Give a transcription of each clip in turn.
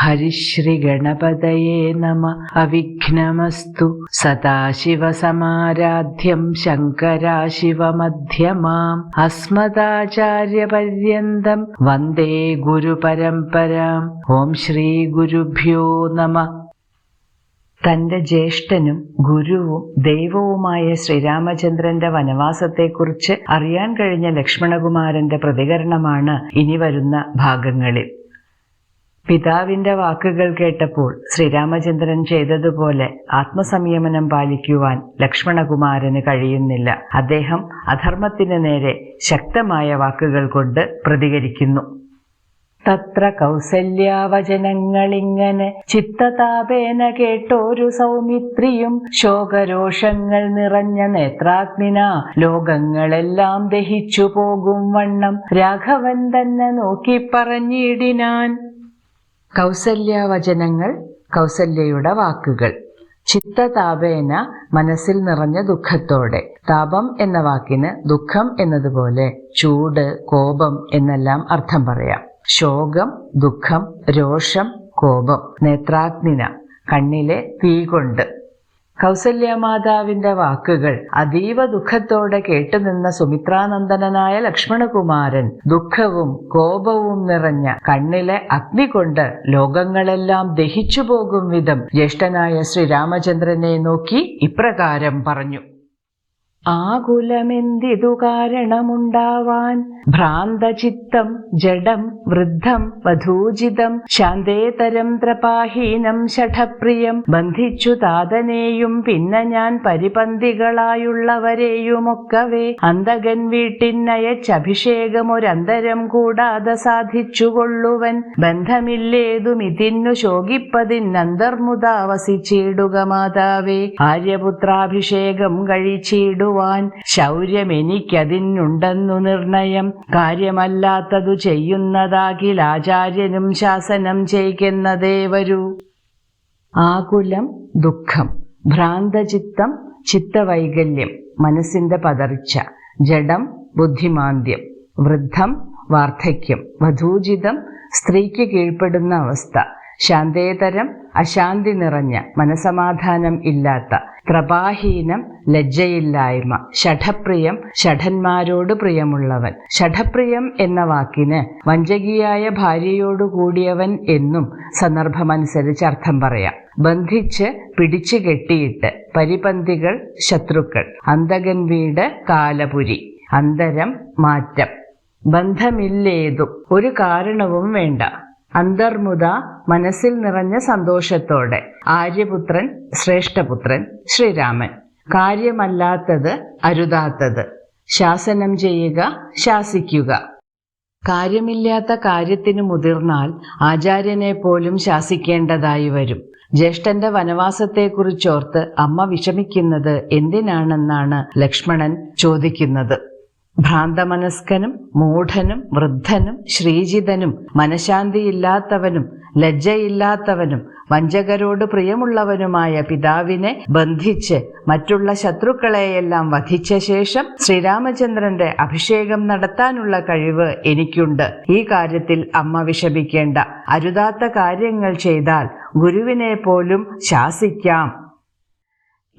ഹരിശ്രീഗണപതയേ നമ അവിഘ്നമസ്തു സദാശിവസമാരാധ്യം ശങ്കരാശിവമധ്യമാം അസ്മദാചാര്യപര്യന്തം വന്ദേ ഗുരുപരമ്പരാം ഓം ശ്രീ ഗുരുഭ്യോ നമ തന്റെ ജ്യേഷ്ഠനും ഗുരുവും ദൈവവുമായ ശ്രീരാമചന്ദ്രന്റെ വനവാസത്തെക്കുറിച്ച് അറിയാൻ കഴിഞ്ഞ ലക്ഷ്മണകുമാരന്റെ പ്രതികരണമാണ് ഇനി വരുന്ന ഭാഗങ്ങളിൽ. പിതാവിന്റെ വാക്കുകൾ കേട്ടപ്പോൾ ശ്രീരാമചന്ദ്രൻ ചെയ്തതുപോലെ ആത്മസംയമനം പാലിക്കുവാൻ ലക്ഷ്മണകുമാരന് കഴിയുന്നില്ല. അദ്ദേഹം അധർമ്മത്തിന് നേരെ ശക്തമായ വാക്കുകൾ കൊണ്ട് പ്രതികരിക്കുന്നു. തത്ര കൗസല്യാവചനങ്ങളിങ്ങനെ ചിത്തതാപേന കേട്ടോരു സൗമിത്രിയും ശോകരോഷങ്ങൾ നിറഞ്ഞ നേത്രാഗ്നിന ലോകങ്ങളെല്ലാം ദഹിച്ചു പോകും വണ്ണം രാഘവൻ തന്നെ നോക്കി പറഞ്ഞിടിനാൻ. കൗസല്യാവചനങ്ങൾ കൗസല്യയുടെ വാക്കുകൾ. ചിത്തതാപേന മനസ്സിൽ നിറഞ്ഞ ദുഃഖത്തോടെ. താപം എന്ന വാക്കിന് ദുഃഖം എന്നതുപോലെ ചൂട് കോപം എന്നെല്ലാം അർത്ഥം പറയാം. ശോകം ദുഃഖം രോഷം കോപം. നേത്രാഗ്നിന കണ്ണിലെ തീ കൊണ്ട്. കൗസല്യമാതാവിന്റെ വാക്കുകൾ അതീവ ദുഃഖത്തോടെ കേട്ടുനിന്ന സുമിത്രാനന്ദനായ ലക്ഷ്മണകുമാരൻ ദുഃഖവും കോപവും നിറഞ്ഞ കണ്ണിലെ അഗ്നി കൊണ്ട് ലോകങ്ങളെല്ലാം ദഹിച്ചു പോകും വിധം ജ്യേഷ്ഠനായ ശ്രീരാമചന്ദ്രനെ നോക്കി ഇപ്രകാരം പറഞ്ഞു. ആകുലമെന്തിതു കാരണമുണ്ടാവാൻ? ഭ്രാന്തചിത്തം ജഡം വൃദ്ധം വധൂജിതം ശാന്തേതരം ത്രപാഹീനം ഷഠപ്രിയം. ബന്ധിച്ചു താതനെയും പിന്നെ ഞാൻ പരിപന്തികളായുള്ളവരെയുമൊക്കവേ അന്തകൻ വീട്ടിന്നയച്ചഭിഷേകമൊരന്തരം കൂടാതെ സാധിച്ചുകൊള്ളുവൻ. ബന്ധമില്ലേതും ഇതിന്നു മാതാവേ. ആര്യപുത്രാഭിഷേകം മാതാവേ ആര്യപുത്രാഭിഷേകം ശൗര്യം ശൗര്യമെനിക്കതിനുണ്ടെന്നു നിർണയം. കാര്യമല്ലാത്തതു ചെയ്യുന്നതാകിൽ ആചാര്യനും ശാസനം ചെയ്യുന്നതേ വരൂ ആകുലം ദുഃഖം ഭ്രാന്തചിത്തം ചിത്തവൈകല്യം മനസ്സിന്റെ പതർച്ച ജഡം ബുദ്ധിമാന്ദ്യം വൃദ്ധം വാർദ്ധക്യം വധൂജിതം സ്ത്രീക്ക് കീഴ്പ്പെടുന്ന അവസ്ഥ ശാന്തേതരം അശാന്തി നിറഞ്ഞ മനസമാധാനം ഇല്ലാത്ത പ്രഭാഹീനം ലജ്ജയില്ലായ്മ. ഷഠപ്രിയം ഷഠന്മാരോട് പ്രിയമുള്ളവൻ. ഷഠപ്രിയം എന്ന വാക്കിന് വഞ്ചകിയായ ഭാര്യയോടു കൂടിയവൻ എന്നും സന്ദർഭമനുസരിച്ച് അർത്ഥം പറയാം. ബന്ധിച്ച് പിടിച്ചു കെട്ടിയിട്ട്. പരിപന്തികൾ ശത്രുക്കൾ. അന്തകൻ വീട് കാലപുരി. അന്തരം മാറ്റം. ബന്ധമില്ലേതും. ഒരു കാരണവും വേണ്ട. അന്തർമുത മനസ്സിൽ നിറഞ്ഞ സന്തോഷത്തോടെ. ആര്യപുത്രൻ ശ്രേഷ്ഠപുത്രൻ ശ്രീരാമൻ. കാര്യമല്ലാത്തത് അരുതാത്തത്. ശാസനം ചെയ്യുക ശാസിക്കുക. കാര്യമില്ലാത്ത കാര്യത്തിന് മുതിർന്നാൽ ആചാര്യനെ പോലും ശാസിക്കേണ്ടതായി വരും. ജ്യേഷ്ഠന്റെ വനവാസത്തെക്കുറിച്ചോർത്ത് അമ്മ വിഷമിക്കുന്നത് എന്തിനാണെന്നാണ് ലക്ഷ്മണൻ ചോദിക്കുന്നത്. ഭ്രാന്തമനസ്കനും മൂഢനും വൃദ്ധനും ശ്രീജിതനും മനഃശാന്തിയില്ലാത്തവനും ലജ്ജയില്ലാത്തവനും വഞ്ചകരോട് പ്രിയമുള്ളവനുമായ പിതാവിനെ ബന്ധിച്ച് മറ്റുള്ള ശത്രുക്കളെയെല്ലാം വധിച്ച ശേഷം ശ്രീരാമചന്ദ്രന്റെ അഭിഷേകം നടത്താനുള്ള കഴിവ് എനിക്കുണ്ട്. ഈ കാര്യത്തിൽ അമ്മ വിഷമിക്കേണ്ട. അരുതാത്ത കാര്യങ്ങൾ ചെയ്താൽ ഗുരുവിനെ പോലും ശാസിക്കാം.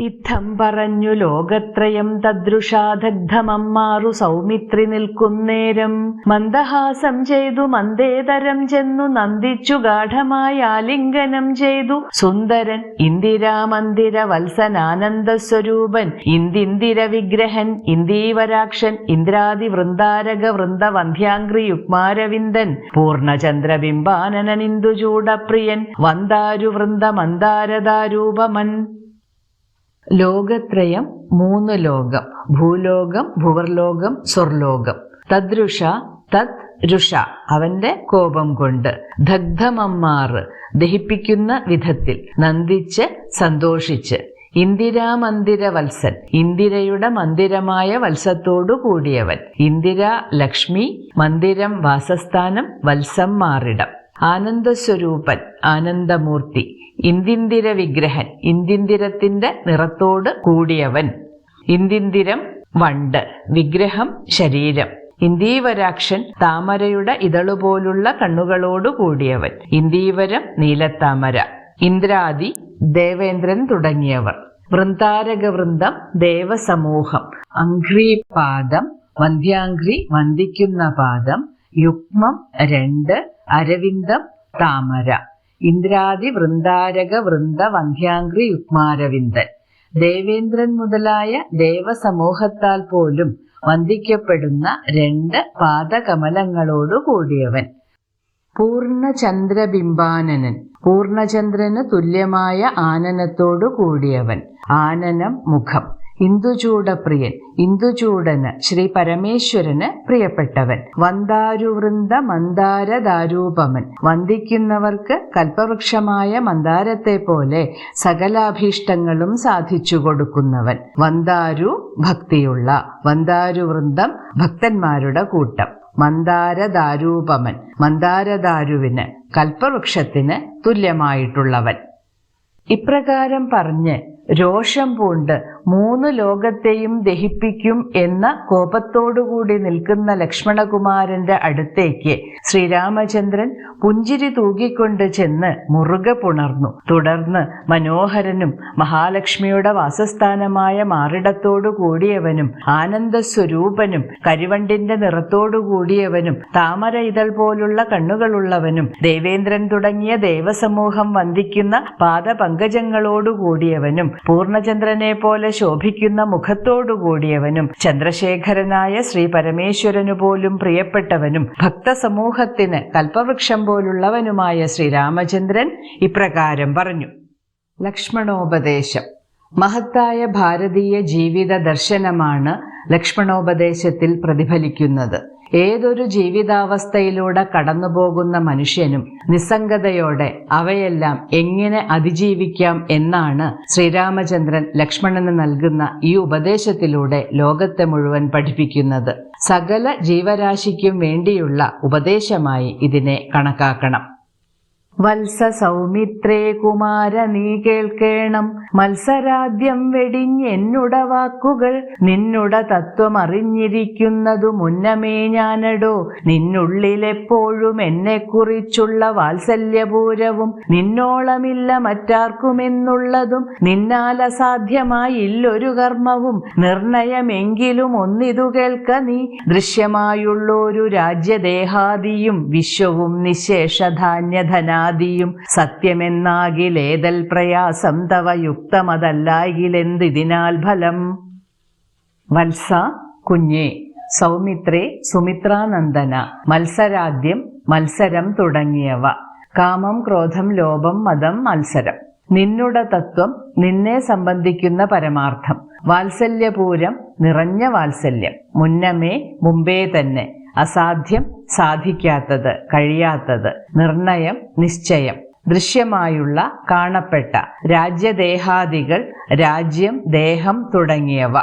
ഇത്തം പറഞ്ഞു ലോകത്രയം തദ്രുഷാദഗ്ധമമ്മാറു സൗമിത്രി നിൽക്കുന്നേരം മന്ദഹാസം ചെയ്തു മന്ദേതരം ചെന്നു നന്ദിച്ചു ഗാഠമായി ആലിംഗനം ചെയ്തു. സുന്ദരൻ ഇന്ദിരാമന്ദിര വത്സനാനന്ദ സ്വരൂപൻ ഇന്ദിന്ദിര വിഗ്രഹൻ ഇന്ദീവരാക്ഷൻ ഇന്ദ്രാദി വൃന്ദാരക വൃന്ദ വന്ധ്യാംഗ്രി യുഗ്മാരവിന്ദൻ പൂർണചന്ദ്രബിംബാനനനിന്ദുചൂടപ്രിയൻ വന്ദാരു വൃന്ദ മന്ദാരദാരൂപമൻ ലോകത്രയം മൂന്ന് ലോകം. ഭൂലോകം ഭുവർലോകം സ്വർലോകം. തദ്രുഷ തത് രുഷ. അവന്റെ കോപം കൊണ്ട്. ദഗ്ധമമ്മാറ് ദഹിപ്പിക്കുന്ന വിധത്തിൽ നന്ദിച്ച് സന്തോഷിച്ച്. ഇന്ദിരാമന്ദിര വത്സൻ ഇന്ദിരയുടെ മന്ദിരമായ വത്സത്തോടു കൂടിയവൻ. ഇന്ദിര ലക്ഷ്മി മന്ദിരം വാസസ്ഥാനം വത്സം മാറിടം ആനന്ദസ്വരൂപൻ ആനന്ദമൂർത്തി. ഇന്ദിന്ദിര വിഗ്രഹൻ ഇന്ദിന്തിരത്തിന്റെ നിറത്തോട് കൂടിയവൻ. ഇന്ദിന്തിരം വണ്ട് വിഗ്രഹം ശരീരം. ഇന്ദീവരാക്ഷൻ താമരയുടെ ഇതളുപോലുള്ള കണ്ണുകളോടു കൂടിയവൻ. ഇന്ദീവരം നീലത്താമര. ഇന്ദ്രാദി ദേവേന്ദ്രൻ തുടങ്ങിയവർ. വൃന്ദാരക വൃന്ദം ദേവസമൂഹം. അംഘ്രീപാദം വന്ധ്യാംഘ്രി വന്ദിക്കുന്ന പാദം. യുഗ്മം രണ്ട് അരവിന്ദം താമര. ഇന്ദ്രാദി വൃന്ദാരക വൃന്ദ വന്ധ്യാംഗ്രി യുക്മാരവിന്ദൻ ദേവേന്ദ്രൻ മുതലായ ദേവസമൂഹത്താൽ പോലും വന്ദിക്കപ്പെടുന്ന രണ്ട് പാദകമലങ്ങളോടു കൂടിയവൻ. പൂർണചന്ദ്രബിംബാനനൻ പൂർണചന്ദ്രന് തുല്യമായ ആനനത്തോടു കൂടിയവൻ. ആനനം മുഖം. ഇന്ദുചൂടപ്രിയൻ ഇന്ദുചൂടന് ശ്രീ പരമേശ്വരന് പ്രിയപ്പെട്ടവൻ. വന്ദാരുവൃന്ദ മന്ദാരദാരൂപമൻ വന്ദിക്കുന്നവർക്ക് കൽപ്പവൃക്ഷമായ മന്ദാരത്തെ പോലെ സകലാഭീഷ്ടങ്ങളും സാധിച്ചു കൊടുക്കുന്നവൻ. വന്ദാരു ഭക്തിയുള്ള വന്ദാരുവൃന്ദം ഭക്തന്മാരുടെ കൂട്ടം. മന്ദാരദാരൂപമൻ മന്ദാരദാരുവിന് കൽപ്പവൃക്ഷത്തിന് തുല്യമായിട്ടുള്ളവൻ. ഇപ്രകാരം പറഞ്ഞ് രോഷം പൂണ്ട് മൂന്ന് ലോകത്തെയും ദഹിപ്പിക്കും എന്ന കോപത്തോടുകൂടി നിൽക്കുന്ന ലക്ഷ്മണകുമാരന്റെ അടുത്തേക്ക് ശ്രീരാമചന്ദ്രൻ പുഞ്ചിരി തൂകിക്കൊണ്ട് ചെന്ന് മുറുകെ പുണർന്നു. തുടർന്ന് മനോഹരനും മഹാലക്ഷ്മിയുടെ വാസസ്ഥാനമായ മാറിടത്തോടു കൂടിയവനും ആനന്ദസ്വരൂപനും കരിവണ്ടിന്റെ നിറത്തോടു കൂടിയവനും താമര ഇതൾ പോലുള്ള കണ്ണുകളുള്ളവനും ദേവേന്ദ്രൻ തുടങ്ങിയ ദേവസമൂഹം വന്ദിക്കുന്ന പാദപങ്കജങ്ങളോടു കൂടിയവനും പൂർണചന്ദ്രനെ പോലെ ശോഭിക്കുന്ന മുഖത്തോടുകൂടിയവനും ചന്ദ്രശേഖരനായ ശ്രീ പരമേശ്വരനു പോലും പ്രിയപ്പെട്ടവനും ഭക്തസമൂഹത്തിന് കൽപ്പവൃക്ഷം പോലുള്ളവനുമായ ശ്രീരാമചന്ദ്രൻ ഇപ്രകാരം പറഞ്ഞു. ലക്ഷ്മണോപദേശം. മഹത്തായ ഭാരതീയ ജീവിത ദർശനമാണ് ലക്ഷ്മണോപദേശത്തിൽ പ്രതിഫലിക്കുന്നത്. ഏതൊരു ജീവിതാവസ്ഥയിലൂടെ കടന്നുപോകുന്ന മനുഷ്യനും നിസ്സംഗതയോടെ അവയെല്ലാം എങ്ങനെ അതിജീവിക്കാം എന്നാണ് ശ്രീരാമചന്ദ്രൻ ലക്ഷ്മണന് നൽകുന്ന ഈ ഉപദേശത്തിലൂടെ ലോകത്തെ മുഴുവൻ പഠിപ്പിക്കുന്നത്. സകല ജീവരാശിക്കും വേണ്ടിയുള്ള ഉപദേശമായി ഇതിനെ കണക്കാക്കണം. വത്സ സൗമിത്രേ കുമാര നീ കേൾക്കേണം. മത്സരാദ്യം വെടിഞ്ഞെന്നുട വാക്കുകൾ നിന്നുട തത്വം അറിഞ്ഞിരിക്കുന്നതു മുന്നമേ ഞാനടോ. നിന്നുള്ളിലെപ്പോഴും എന്നെക്കുറിച്ചുള്ള വാത്സല്യപൂരവും നിന്നോളമില്ല മറ്റാർക്കുമെന്നുള്ളതും നിന്നാൽ അസാധ്യമായില്ലൊരു കർമ്മവും നിർണയമെങ്കിലും ഒന്നിതു കേൾക്ക നീ. ദൃശ്യമായുള്ളൊരു രാജ്യദേഹാദിയും വിശ്വവും നിശേഷധാന്യധനാദിയും സത്യമെന്നാകിലേതൽ പ്രയാസം തവ യുക്തമതല്ലായിലെന്തിതിനാൽ ഫലം? വത്സ കുഞ്ഞേ സൗമിത്രേ സുമിത്രാനന്ദന മത്സരാദ്യം മത്സരം തുടങ്ങിയവ. കാമം ക്രോധം ലോപം മതം മത്സരം. നിന്നുട തത്വം നിന്നെ സംബന്ധിക്കുന്ന പരമാർത്ഥം. വാത്സല്യപൂരം നിറഞ്ഞ വാത്സല്യം. മുന്നമേ മുമ്പേ തന്നെ. അസാധ്യം സാധിക്കാത്തത് കഴിയാത്തത്. നിർണയം നിശ്ചയം. ദൃശ്യമായുള്ള കാണപ്പെട്ട രാജ്യദേഹാദികൾ രാജ്യം ദേഹം തുടങ്ങിയവ.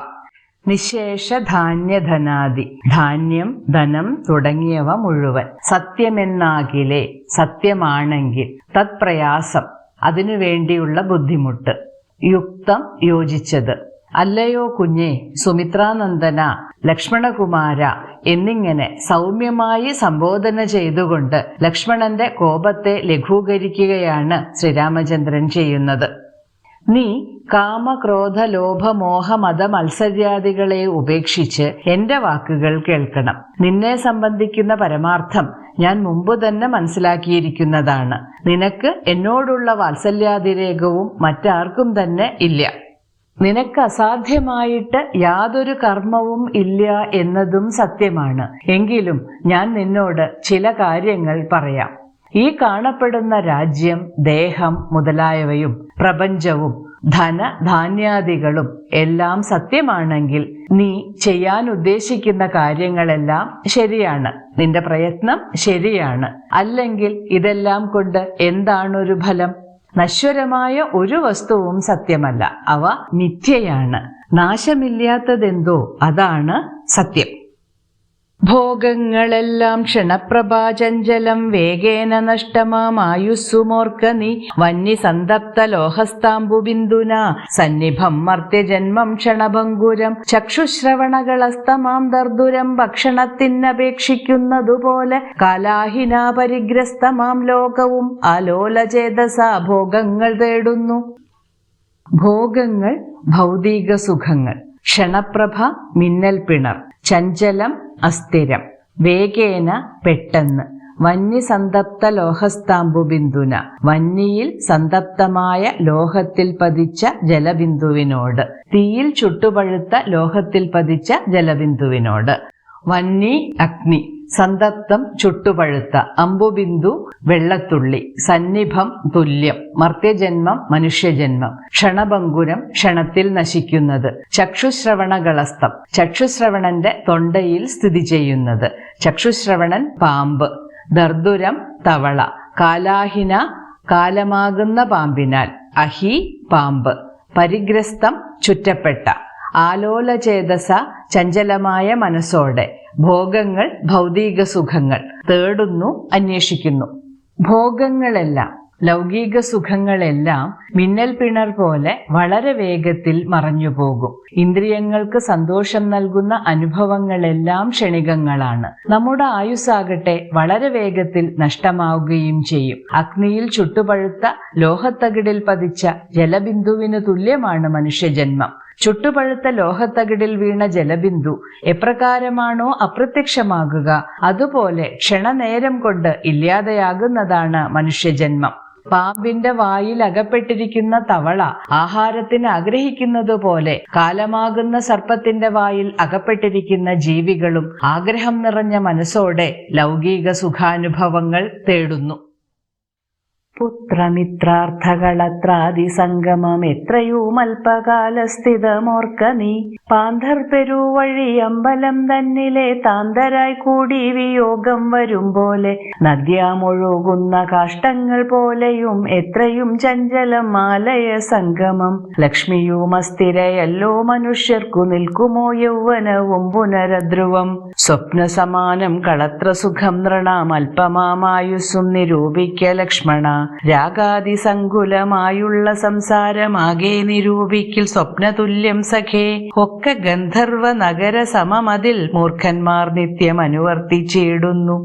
നിശേഷ ധാന്യധനാദി ധാന്യം ധനം തുടങ്ങിയവ മുഴുവൻ. സത്യമെന്നാകിലേ സത്യമാണെങ്കിൽ തത്പ്രയാസം അതിനു വേണ്ടിയുള്ള ബുദ്ധിമുട്ട്. യുക്തം യോജിച്ചത്. അല്ലയോ കുഞ്ഞെ സുമിത്രാനന്ദന ലക്ഷ്മണകുമാര എന്നിങ്ങനെ സൗമ്യമായി സംബോധന ചെയ്തുകൊണ്ട് ലക്ഷ്മണന്റെ കോപത്തെ ലഘൂകരിക്കുകയാണ് ശ്രീരാമചന്ദ്രൻ ചെയ്യുന്നത്. നീ കാമക്രോധ ലോഭമോഹ മത മത്സര്യാദികളെ ഉപേക്ഷിച്ച് എന്റെ വാക്കുകൾ കേൾക്കണം. നിന്നെ സംബന്ധിക്കുന്ന പരമാർത്ഥം ഞാൻ മുമ്പ് തന്നെ മനസ്സിലാക്കിയിരിക്കുന്നതാണ്. നിനക്ക് എന്നോടുള്ള വാത്സല്യാതിരേകവും മറ്റാർക്കും തന്നെ ഇല്ല. നിനക്ക് അസാധ്യമായിട്ട് യാതൊരു കർമ്മവും ഇല്ല എന്നതും സത്യമാണ്. എങ്കിലും ഞാൻ നിന്നോട് ചില കാര്യങ്ങൾ പറയാം. ഈ കാണപ്പെടുന്ന രാജ്യം ദേഹം മുതലായവയും പ്രപഞ്ചവും ധന ധാന്യാദികളും എല്ലാം സത്യമാണെങ്കിൽ നീ ചെയ്യാൻ ഉദ്ദേശിക്കുന്ന കാര്യങ്ങളെല്ലാം ശരിയാണ്. നിന്റെ പ്രയത്നം ശരിയാണ്. അല്ലെങ്കിൽ ഇതെല്ലാം കൊണ്ട് എന്താണൊരു ഫലം? നശ്വരമായ ഒരു വസ്തുവും സത്യമല്ല. അവ മിഥ്യയാണ്. നാശമില്ലാത്തതെന്തോ അതാണ് സത്യം. ഭോഗങ്ങളെല്ലാം ക്ഷണപ്രഭാചഞ്ചലം വേഗേന നഷ്ടമായുസ്സുമോർക്ക നീ. വന്നി സന്തപ്ത ലോഹസ്താംബു ബിന്ദുന സന്നിഭം മർത്യജന്മം ക്ഷണഭങ്കുരം. ചക്ഷുശ്രവണകളസ്തമാം ദർദുരം ഭക്ഷണത്തിനപേക്ഷിക്കുന്നതുപോലെ. കാലാഹിന പരിഗ്രസ്തമാം ലോകവും അലോലചേതസ ഭോഗങ്ങൾ തേടുന്നു. ഭോഗങ്ങൾ ഭൗതിക സുഖങ്ങൾ ക്ഷണപ്രഭ മിന്നൽ പിണർ. ചഞ്ചലം അസ്ഥിരം. വേഗേന പെട്ടെന്ന്. വന്യസന്തപ്ത ലോഹസ്താംബു ബിന്ദുന വന്യയിൽ സന്തപ്തമായ ലോഹത്തിൽ പതിച്ച ജലബിന്ദുവിനോട്. തീയിൽ ചുട്ടുപഴുത്ത ലോഹത്തിൽ പതിച്ച ജലബിന്ദുവിനോട്. വന്നി അഗ്നി. സന്തപ്തം ചുട്ടുപഴുത്ത അമ്പുബിന്ദു വെള്ളത്തുള്ളി സന്നിഭം തുല്യം മർത്യജന്മം മനുഷ്യജന്മം ക്ഷണഭങ്കുരം ക്ഷണത്തിൽ നശിക്കുന്നത് ചക്ഷുശ്രവണകളസ്തം ചക്ഷുശ്രവണന്റെ തൊണ്ടയിൽ സ്ഥിതി ചെയ്യുന്നത് ചക്ഷുശ്രവണൻ പാമ്പ് ദർദുരം തവള കാലാഹിന കാലമാകുന്ന പാമ്പിനാൽ അഹി പാമ്പ് പരിഗ്രസ്തം ചുറ്റപ്പെട്ട ആലോലചേതസ ചഞ്ചലമായ മനസ്സോടെ. ഭോഗങ്ങൾ ഭൗതിക സുഖങ്ങൾ തേടുന്നു അന്വേഷിക്കുന്നു. ഭോഗങ്ങളെല്ലാം ലൗകിക സുഖങ്ങളെല്ലാം മിന്നൽ പിണർ പോലെ വളരെ വേഗത്തിൽ മറഞ്ഞു പോകും. ഇന്ദ്രിയങ്ങൾക്ക് സന്തോഷം നൽകുന്ന അനുഭവങ്ങളെല്ലാം ക്ഷണികങ്ങളാണ്. നമ്മുടെ ആയുസ്സാകട്ടെ വളരെ വേഗത്തിൽ നഷ്ടമാവുകയും ചെയ്യും. അഗ്നിയിൽ ചുട്ടുപഴുത്ത ലോഹത്തകിടിൽ പതിച്ച ജലബിന്ദുവിന് തുല്യമാണ് മനുഷ്യജന്മം. ചുട്ടുപഴുത്ത ലോഹത്തകിടിൽ വീണ ജലബിന്ദു എപ്രകാരമാണോ അപ്രത്യക്ഷമാകുക? അതുപോലെ ക്ഷണനേരം കൊണ്ട് ഇല്ലാതെയാകുന്നതാണ് മനുഷ്യജന്മം. പാമ്പിന്റെ വായിൽ അകപ്പെട്ടിരിക്കുന്ന തവള ആഹാരത്തിന് ആഗ്രഹിക്കുന്നത് പോലെ കാലമാകുന്ന സർപ്പത്തിന്റെ വായിൽ അകപ്പെട്ടിരിക്കുന്ന ജീവികളും ആഗ്രഹം നിറഞ്ഞ മനസ്സോടെ ലൗകിക സുഖാനുഭവങ്ങൾ തേടുന്നു. പുത്രമിത്രാർത്ഥകളത്രാദി സംഗമം എത്രയും അല്പകാലസ്ഥിതമോർക്ക നീ പാന്തർ പെരുവഴി അമ്പലം തന്നിലെ താന്തരായി കൂടി വിയോഗം വരും പോലെ. നദ്യാമൊഴുകുന്ന കാഷ്ടങ്ങൾ പോലെയും എത്രയും ചഞ്ചലം ആലയ സംഗമം. ലക്ഷ്മിയും അസ്ഥിരയല്ലോ മനുഷ്യർക്കു നിൽക്കുമോ യൗവനവും പുനരധ്രുവം സ്വപ്ന സമാനം കളത്ര സുഖം നൃണാം അല്പമാമായുസ്സും നിരൂപിക്ക ലക്ഷ്മണ. രാഗാതി സങ്കുലമായുള്ള സംസാരമാകെ നിരൂപിക്കിൽ സ്വപ്നതുല്യം സഖേ. ഒക്കെ ഗന്ധർവ നഗര സമമതിൽ മൂർഖന്മാർ നിത്യം അനുവർത്തിച്ചിടുന്നു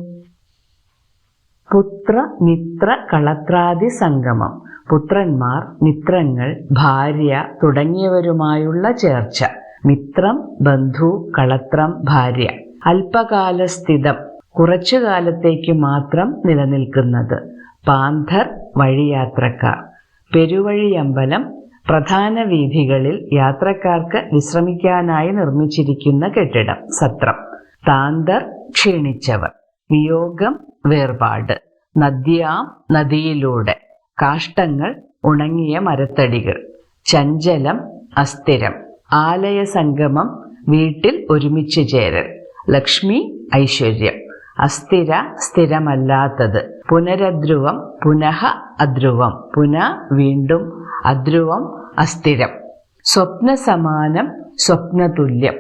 പുത്ര മിത്ര കളത്രാദി സംഗമം പുത്രന്മാർ മിത്രങ്ങൾ ഭാര്യ തുടങ്ങിയവരുമായുള്ള ചേർച്ച മിത്രം ബന്ധു കളത്രം ഭാര്യ. അല്പകാലസ്ഥിതം കുറച്ചു കാലത്തേക്ക് മാത്രം നിലനിൽക്കുന്നത്. പാന്ധർ വഴിയാത്രക്കാർ. പെരുവഴിയമ്പലം പ്രധാന വീഥികളിൽ യാത്രക്കാർക്ക് വിശ്രമിക്കാനായി നിർമ്മിച്ചിരിക്കുന്ന കെട്ടിടം സത്രം. താന്തർ ക്ഷീണിച്ചവർ. വിയോഗം വേർപാട്. നദ്യാം നദിയിലൂടെ കാഷ്ടങ്ങൾ ഉണങ്ങിയ മരത്തടികൾ. ചഞ്ചലം അസ്ഥിരം. ആലയ സംഗമം വീട്ടിൽ ഒരുമിച്ച് ചേരൽ. ലക്ഷ്മി ഐശ്വര്യം. അസ്ഥിര സ്ഥിരമല്ലാത്തത്. പുനരധ്രുവം പുനഃ അധ്രുവം. പുന വീണ്ടും അധ്രുവം അസ്ഥിരം. സ്വപ്നസമാനം സ്വപ്നതുല്യം.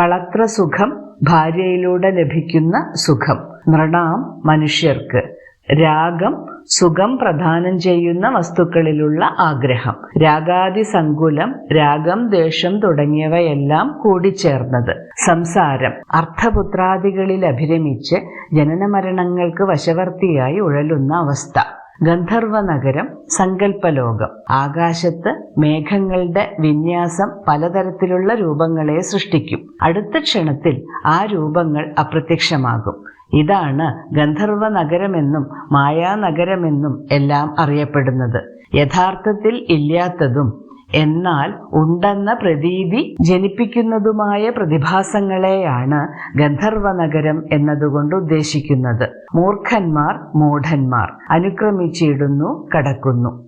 കളത്ര സുഖം ഭാര്യയിലൂടെ ലഭിക്കുന്ന സുഖം. നൃണാം മനുഷ്യർക്ക്. രാഗം സുഖം പ്രദാനം ചെയ്യുന്ന വസ്തുക്കളിലുള്ള ആഗ്രഹം. രാഗാദി സങ്കുലം രാഗം ദേഷം തുടങ്ങിയവയെല്ലാം കൂടിച്ചേർന്നത്. സംസാരം. അർത്ഥപുത്രാദികളിൽ അഭിരമിച്ച് ജനനമരണങ്ങൾക്ക് വശവർത്തിയായി ഉഴലുന്ന അവസ്ഥ. ഗന്ധർവ നഗരം സങ്കല്പലോകം ആകാശത്ത് മേഘങ്ങളുടെ വിന്യാസം പലതരത്തിലുള്ള രൂപങ്ങളെ സൃഷ്ടിക്കും. അടുത്ത ക്ഷണത്തിൽ ആ രൂപങ്ങൾ അപ്രത്യക്ഷമാകും. ഇതാണ് ഗന്ധർവ നഗരമെന്നും മായാനഗരമെന്നും എല്ലാം അറിയപ്പെടുന്നത്. യഥാർത്ഥത്തിൽ ഇല്ലാത്തതും എന്നാൽ ഉണ്ടെന്ന പ്രതീതി ജനിപ്പിക്കുന്നതുമായ പ്രതിഭാസങ്ങളെയാണ് ഗന്ധർവ നഗരം എന്നതുകൊണ്ട് ഉദ്ദേശിക്കുന്നത്. മൂർഖന്മാർ മൂഢന്മാർ അനുക്രമിച്ചിടുന്നു കടക്കുന്നു.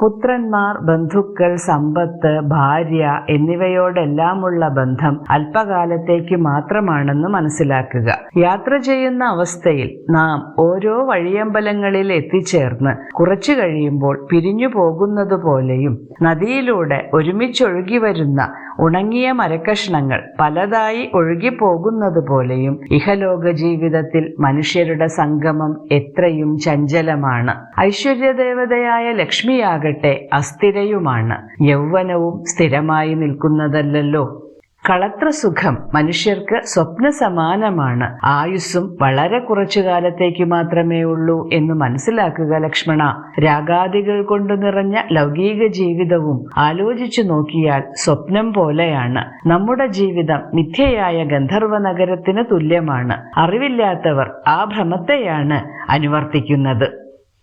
പുത്രന്മാർ ബന്ധുക്കൾ സമ്പത്ത് ഭാര്യ എന്നിവയോടെല്ലാമുള്ള ബന്ധം അല്പകാലത്തേക്ക് മാത്രമാണെന്ന് മനസ്സിലാക്കുക. യാത്ര ചെയ്യുന്ന അവസ്ഥയിൽ നാം ഓരോ വഴിയമ്പലങ്ങളിൽ എത്തിച്ചേർന്ന് കുറച്ചു കഴിയുമ്പോൾ പിരിഞ്ഞു പോകുന്നത് പോലെയും നദിയിലൂടെ ഒരുമിച്ചൊഴുകി വരുന്ന ഉണങ്ങിയ മരക്കഷ്ണങ്ങൾ പലതായി ഒഴുകിപ്പോകുന്നത് പോലെയും ഇഹലോക ജീവിതത്തിൽ മനുഷ്യരുടെ സംഗമം എത്രയും ചഞ്ചലമാണ്. ഐശ്വര്യദേവതയായ ലക്ഷ്മിയാകട്ടെ അസ്ഥിരയുമാണ്. യൗവനവും സ്ഥിരമായി നിൽക്കുന്നതല്ലല്ലോ. കളത്രസുഖം മനുഷ്യർക്ക് സ്വപ്ന സമാനമാണ് ആയുസ്സും വളരെ കുറച്ചു കാലത്തേക്ക് മാത്രമേ ഉള്ളൂ എന്ന് മനസ്സിലാക്കുക ലക്ഷ്മണ. രാഗാദികൾ കൊണ്ട് നിറഞ്ഞ ലൗകിക ജീവിതവും ആലോചിച്ചു നോക്കിയാൽ സ്വപ്നം പോലെയാണ്. നമ്മുടെ ജീവിതം മിഥ്യയായ ഗന്ധർവ നഗരത്തിന് തുല്യമാണ്. അറിവില്ലാത്തവർ ആ ഭ്രമത്തെയാണ് അനുവർത്തിക്കുന്നത്.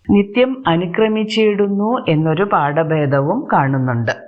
നിത്യം അനുക്രമിച്ചിടുന്നു എന്നൊരു പാഠഭേദവും കാണുന്നുണ്ട്.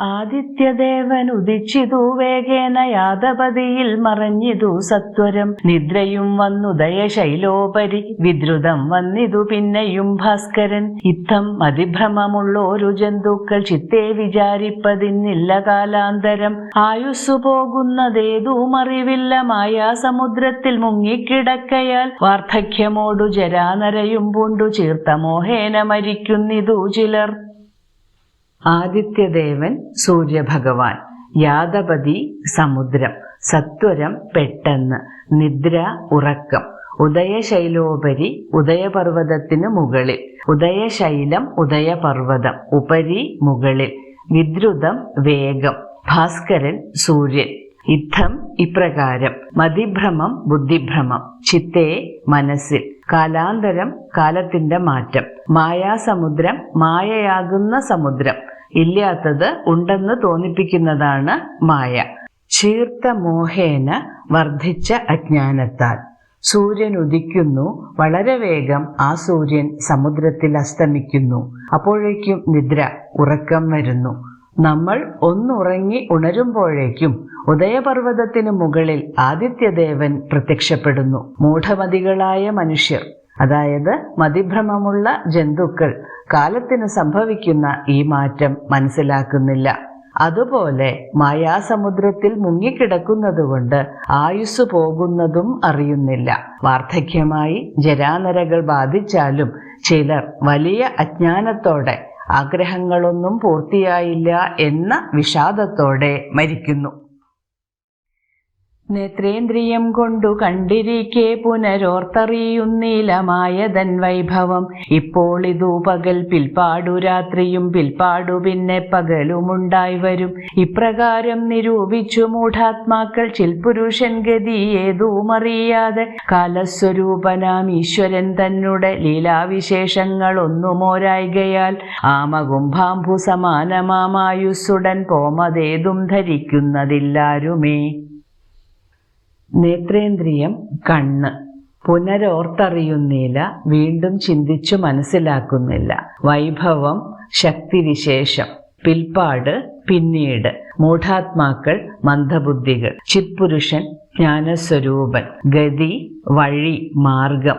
ആദിത്യദേവൻ ഉദിച്ചിതു വേഗേന യാദപതിയിൽ മറഞ്ഞിതു സത്വരം. നിദ്രയും വന്നു ദയശൈലോപരി വിദ്രുതം വന്നിതു പിന്നെയും ഭാസ്കരൻ. ഇത്തം അതിഭ്രമമുള്ളോരു ജന്തുക്കൾ ചിത്തെ വിചാരിപ്പതിന്നില്ല കാലാന്തരം. ആയുസ്സു പോകുന്നതേതും അറിവില്ല മായാ സമുദ്രത്തിൽ മുങ്ങിക്കിടക്കയാൽ. വാർദ്ധക്യമോടു ജരാനരയും പൂണ്ടു ചീർത്ത മോഹേന മരിക്കുന്നിതു ചിലർ. ആദിത്യദേവൻ സൂര്യഭഗവാൻ. യാദപതി സമുദ്രം. സത്വരം പെട്ടെന്ന്. നിദ്ര ഉറക്കം. ഉദയശൈലോപരി ഉദയപർവതത്തിനു മുകളിൽ. ഉദയശൈലം ഉദയപർവതം. ഉപരി മുകളിൽ. വിദ്രുതം വേഗം. ഭാസ്കരൻ സൂര്യൻ. ഇത്തം ഇപ്രകാരം. മതിഭ്രമം ബുദ്ധിഭ്രമം. ചിത്തേ മനസ്സിൽ. കാലാന്തരം കാലത്തിന്റെ മാറ്റം. മായാസമുദ്രം മായയാകുന്ന സമുദ്രം. ഇല്ലാത്തത് ഉണ്ടെന്ന് തോന്നിപ്പിക്കുന്നതാണ് മായ. ചീർത്ത മോഹേന വർദ്ധിച്ച അജ്ഞാനത്താൽ. സൂര്യൻ ഉദിക്കുന്നു വളരെ വേഗം ആ സൂര്യൻ സമുദ്രത്തിൽ അസ്തമിക്കുന്നു. അപ്പോഴേക്കും നിദ്ര ഉറക്കം വരുന്നു. നമ്മൾ ഒന്നുറങ്ങി ഉണരുമ്പോഴേക്കും ഉദയപർവതത്തിനു മുകളിൽ ആദിത്യദേവൻ പ്രത്യക്ഷപ്പെടുന്നു. മൂഢമതികളായ മനുഷ്യർ അതായത് മതിഭ്രമമുള്ള ജന്തുക്കൾ കാലത്തിന് സംഭവിക്കുന്ന ഈ മാറ്റം മനസ്സിലാക്കുന്നില്ല. അതുപോലെ മായാസമുദ്രത്തിൽ മുങ്ങിക്കിടക്കുന്നതുകൊണ്ട് ആയുസ് പോകുന്നതും അറിയുന്നില്ല. വാർദ്ധക്യമായി ജരാനരകൾ ബാധിച്ചാലും ചിലർ വലിയ അജ്ഞാനത്തോടെ ആഗ്രഹങ്ങളൊന്നും പൂർത്തിയായില്ല എന്ന വിഷാദത്തോടെ മരിക്കുന്നു. നേത്രേന്ദ്രിയം കൊണ്ടു കണ്ടിരിക്കെ പുനരോർത്തറിയുന്നീലമായതൻ വൈഭവം. ഇപ്പോൾ ഇതു പകൽ പിൽപ്പാടു രാത്രിയും പിൽപ്പാടു പിന്നെ പകലുമുണ്ടായി വരും. ഇപ്രകാരം നിരൂപിച്ചു മൂഢാത്മാക്കൾ ചിൽപുരുഷൻ ഗതി ഏതുമറിയാതെ കാലസ്വരൂപനാം ഈശ്വരൻ തന്നെ ലീലാവിശേഷങ്ങൾ ഒന്നുമോരായികയാൽ ആമകുംഭാംഭു സമാനമാമായുസ്സുടൻ പോമതേതും ധരിക്കുന്നതില്ലാരുമേ. നേത്രേന്ദ്രിയം കണ്ണ്. പുനരോർത്തറിയുന്നില്ല വീണ്ടും ചിന്തിച്ചു മനസ്സിലാക്കുന്നില്ല. വൈഭവം ശക്തിവിശേഷം. പിൽപ്പാട് പിന്നീട്. മൂഢാത്മാക്കൾ മന്ദബുദ്ധികൾ. ചിത്പുരുഷൻ ജ്ഞാനസ്വരൂപൻ. ഗതി വഴി മാർഗം.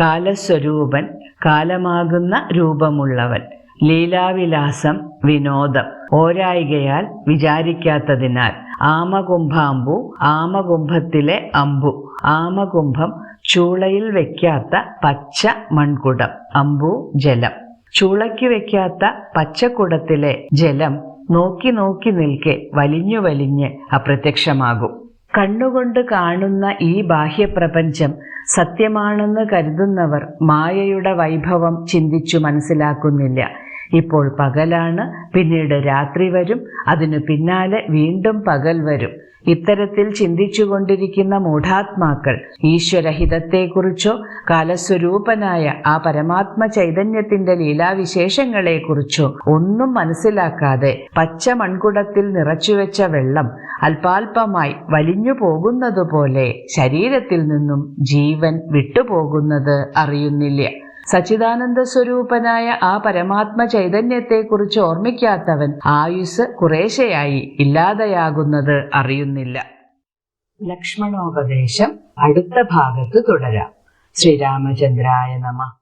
കാലസ്വരൂപൻ കാലമാകുന്ന രൂപമുള്ളവൻ. ലീലാവിലാസം വിനോദം. ഓരായികയാൽ വിചാരിക്കാത്തതിനാൽ ആമകുംഭാമ്പു ആമകുംഭത്തിലെ അമ്പു ആമകുംഭം ചൂളയിൽ വെക്കാത്ത പച്ച മൺകുടം അമ്പു ജലം. ചൂളയ്ക്ക് വെക്കാത്ത പച്ചക്കുടത്തിലെ ജലം നോക്കി നോക്കി നിൽക്കെ വലിഞ്ഞു വലിഞ്ഞ് അപ്രത്യക്ഷമാകും. കണ്ണുകൊണ്ട് കാണുന്ന ഈ ബാഹ്യപ്രപഞ്ചം സത്യമാണെന്ന് കരുതുന്നവർ മായയുടെ വൈഭവം ചിന്തിച്ചു മനസ്സിലാക്കുന്നില്ല. ഇപ്പോൾ പകലാണ് പിന്നീട് രാത്രി വരും അതിനു പിന്നാലെ വീണ്ടും പകൽ വരും. ഇത്തരത്തിൽ ചിന്തിച്ചുകൊണ്ടിരിക്കുന്ന മൂഢാത്മാക്കൾ ഈശ്വരഹിതത്തെക്കുറിച്ചോ കാലസ്വരൂപനായ ആ പരമാത്മ ചൈതന്യത്തിന്റെ ലീലാവിശേഷങ്ങളെക്കുറിച്ചോ ഒന്നും മനസ്സിലാക്കാതെ പച്ച മൺകുടത്തിൽ നിറച്ചുവെച്ച വെള്ളം അല്പാൽപമായി വലിഞ്ഞു പോകുന്നതുപോലെ ശരീരത്തിൽ നിന്നും ജീവൻ വിട്ടുപോകുന്നത് അറിയുന്നില്ല. സച്ചിദാനന്ദ സ്വരൂപനായ ആ പരമാത്മ ചൈതന്യത്തെക്കുറിച്ച് ഓർമ്മിക്കാത്തവൻ ആയുസ് കുറേശ്ശെയായി ഇല്ലാതെയാകുന്നത് അറിയുന്നില്ല. ലക്ഷ്മണോപദേശം അടുത്ത ഭാഗത്ത് തുടരാം. ശ്രീരാമചന്ദ്രായ നമ.